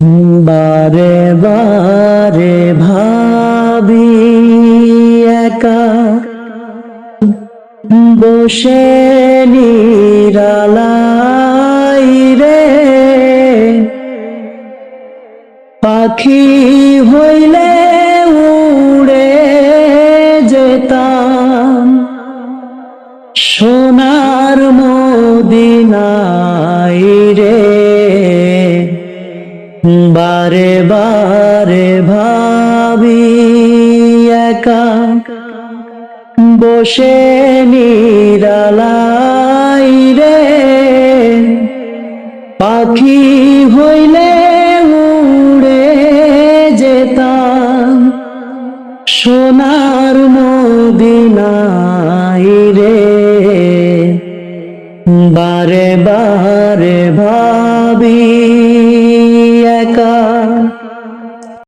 বারে বারে ভাবি একা বসে নিরালাই রে। পাখি হইলে উড়ে যেতাম। সোনার মদিনাই রে বারে বারে ভাবি একা বসে নিরালাই রে। পাখি হইলে উড়ে যেতাম, সোনার মদিনাই রে। বারে বারে ভাবি